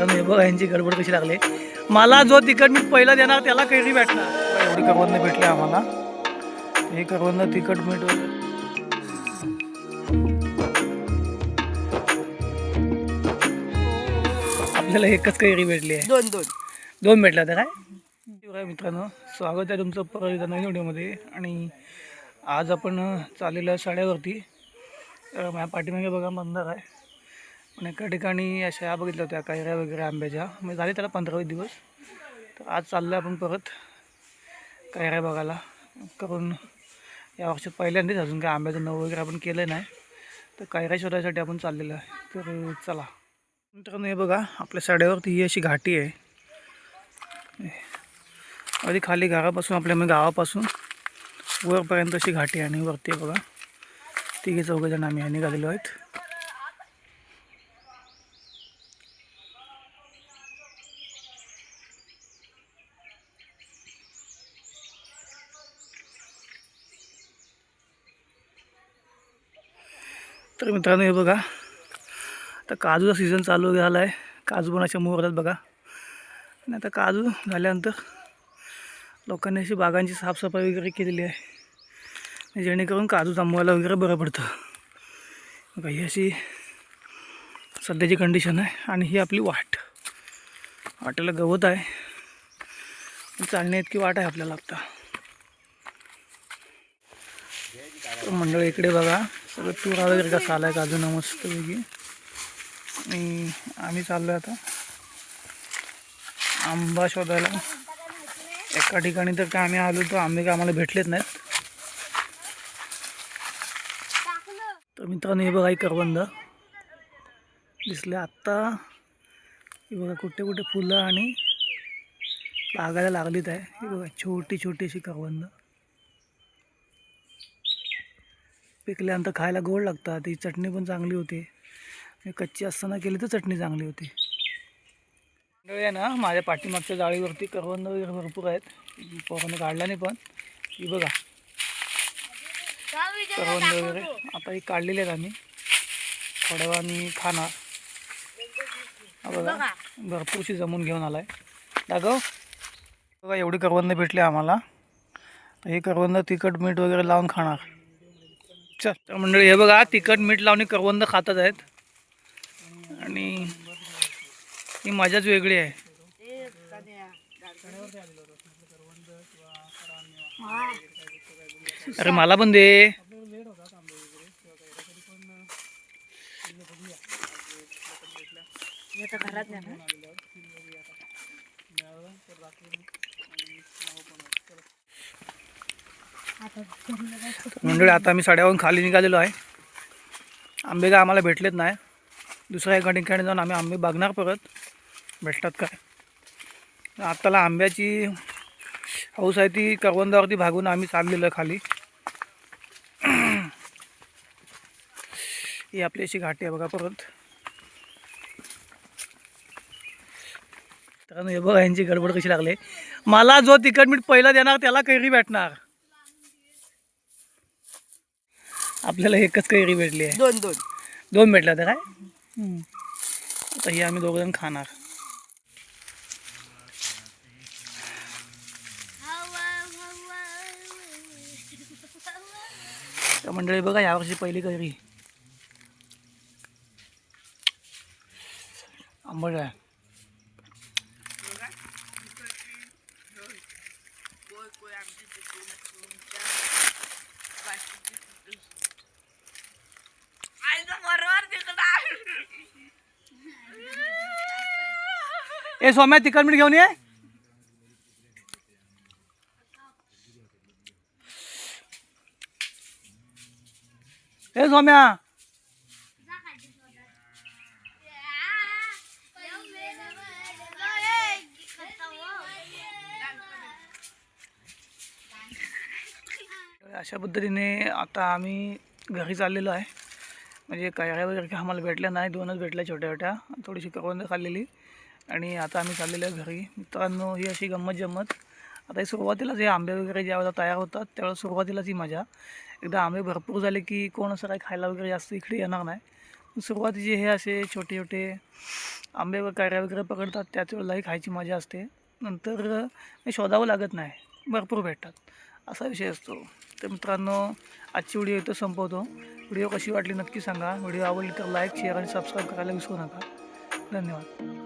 मित्रांनो हे बघा यांची गडबड कशी लागली. मला जो तिकट मीठ पहिला देणार त्याला कैरी भेटणार. एवढी करवंद भेटली आम्हाला. हे करवंद तिखट मीठ वगैरे. आपल्याला एकच कैरी भेटली आहे. दोन दोन. दोन भेटल्या होत्या काय? मित्रांनो स्वागत आहे तुमचं परत एकदा नवीन व्हिडिओमध्ये. आणि आज आपण चाललेलो शाळेवरती तर माझ्या पाठीमागे बघा मंदार आहे. पण एका ठिकाणी अशा या बघितल्या होत्या कैऱ्या वगैरे आंब्याच्या. म्हणजे झाले त्याला पंधरावे दिवस. तर आज चाललो आहे आपण परत कैऱ्या बघायला करून. या वर्षात पहिल्यांदाच अजून काय आंब्याचं नऊ वगैरे आपण केलं नाही. तर कैऱ्या शोधायसाठी आपण चाललेलो आहे. तर चला. मित्रांनो हे बघा आपल्या साड्यावरती ही अशी घाटी आहे. अगदी खाली घरापासून आपल्या म्हणजे गावापासून वरपर्यंत अशी घाटी आहे आणि वरती आहे बघा. तिघे चौघे जण आम्ही निघालेलो आहेत. तर मित्रांनो हे बघा. आता काजूचा सीझन चालू झाला आहे काजू पण अशा बघा. आणि आता काजू झाल्यानंतर लोकांनी अशी बागांची साफसफाई वगैरे केलेली आहे. जेणेकरून काजू थांबवायला वगैरे बरं पडतं. बघा ही अशी सध्याची कंडिशन आहे. आणि ही आपली वाट. वाटेला गवत आहे. चालण्या इतकी वाट आहे आपल्याला आता. मंडळ इकडे बघा. सगळं तुरा वगैरे कसा आला आहे काजूना मस्त वेगळी आणि आम्ही चाललो आता. आंबा शोधायला. एका ठिकाणी तर काय आम्ही आलो तर आंबे काय आम्हाला भेटलेच नाहीत. तर मित्रांनो हे बघा ही करवंद. दिसले आत्ता. हे बघा कुठे कुठे फुलं आणि लागायला लागलीत आहे. हे बघा छोटी छोटी अशी करवंद. पिकल्यानंतर खायला गोड लागतात. ही चटणी पण चांगली होती. कच्ची असताना केली तर चटणी चांगली होती. मंडळी आहे ना माझ्या पाठीमागच्या जाळीवरती करवंद वगैरे भरपूर आहेत. पोरांनी काढला नाही पण. ही बघा. करवंद वगैरे. आता ही काढलेली आहेत आम्ही. थोड्या वेळाने खाणार. बघा. भरपूरशी जमून घेऊन आलाय. दाखव. बघा एवढी करवंद भेटली आम्हाला. हे करवंद तिखट मीठ वगैरे लावून खाणार. चल मंडळी हे बघा तिखट मीठ लावून करवंद खातच आहेत. आणि ही मजाच वेगळी आहे. अरे मला पण दे. घरात नाही ना मंडळी आता आम्ही साड्यावरून खाली निघालेलो आहे. आंबे काय आम्हाला भेटलेत नाही. दुसऱ्या एका ठिकाणी जाऊन आम्ही आंबे बघणार परत. भेटतात काय? आत्ताला आंब्याची हौस आहे ती करवंदावरती भागून आम्ही चाललेलो आहे खाली. ही आपली अशी घाटी आहे बघा परत. तर हे बघा यांची गडबड कशी लागली. मला जो तिकट मीठ पहिला देणार त्याला कैरी भेटणार. आपल्याला एकच कैरी भेटली आहे. दोन दोन. दोन भेटल्या होत्या काय? हम्म. आता ही आम्ही दोघं जण खाणार. मंडळी बघा यावर्षी पहिली कैरी. आंबट आहे. ए सौम्या तिखट मीठ घेऊन ये. ए सौम्या. अशा पद्धतीने आता आम्ही घरी चाललेलो आहे. म्हणजे कैऱ्या वगैरे आम्हाला भेटल्या नाही दोनच भेटल्या छोट्या छोट्या. थोडीशी करवंद खाल्लेली. आणि आता आम्ही चाललेलो आहे घरी. मित्रांनो ही अशी गंमत जम्मत आता ही सुरुवातीलाच हे आंबे वगैरे ज्यावेळेला तयार होतात त्यावेळेला सुरुवातीलाच ही मजा. एकदा आंबे भरपूर झाले की कोण असं काही खायला वगैरे जास्त इकडे येणार नाही. सुरुवातीचे हे असे छोटे छोटे आंबे व वगैरे पकडतात त्याच वेळेलाही खायची मजा असते. नंतर हे शोधावं लागत नाही. भरपूर भेटतात. असा विषय असतो. तर मित्रांनो आजची व्हिडिओ इथं संपवतो. व्हिडिओ कशी वाटली नक्की सांगा. व्हिडिओ आवडली तर लाईक शेअर आणि सबस्क्राईब करायला विसरू नका. धन्यवाद.